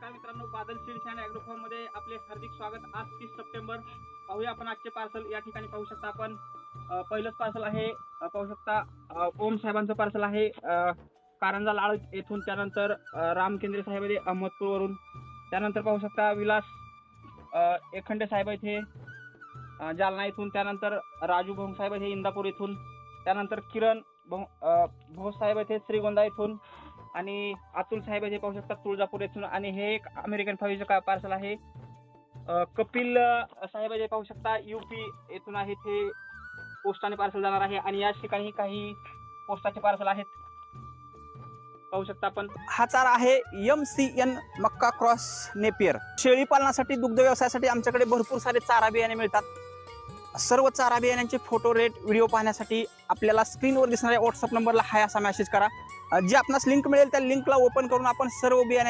नमस्कार मित्रांनो Badal seeds and ॲग्रोफॉर्ममध्ये आपले हार्दिक स्वागत. आज तीस सप्टेंबर. पाहूया आपण आजचे पार्सल. या ठिकाणी पाहू शकता आपण पहिलंच पार्सल आहे. पाहू शकता ओम साहेबांचं पार्सल आहे. कारंजा लाळ येथून त्यानंतर राम केंद्रे साहेब आहे अहमदपूरवरून. त्यानंतर पाहू शकता विलास एखंडे साहेब येथे जालना येथून त्यानंतर राजू भाऊ साहेब आहेत हे इंदापूर येथून त्यानंतर किरण भाऊ भाऊ साहेब येथे श्रीगोंदा येथून आणि अतुल साहेब हे पाहू शकता तुळजापूर येथून. आणि हे एक अमेरिकन फाईव्हचं का पार्सल आहे? कपिल साहेब जे पाहू शकता युपी येथून आहे ते पोस्टाने पार्सल जाणार आहे. आणि याच ठिकाणी काही पोस्टाचे पार्सल आहेत. पाहू शकता आपण. हा चारा आहे एम सी एन मक्का क्रॉस नेपियर. शेळी पालनासाठी दुग्ध व्यवसायासाठी आमच्याकडे भरपूर सारे चारा बियाणे मिळतात. सर्व चारा बियाण्यांचे फोटो रेट व्हिडिओ पाहण्यासाठी आपल्याला स्क्रीनवर दिसणाऱ्या व्हॉट्सअप नंबरला हाय असा मेसेज करा. जे आपणास लिंक मिळेल त्या लिंकला ओपन करून आपण सर्व बियाण्यांचे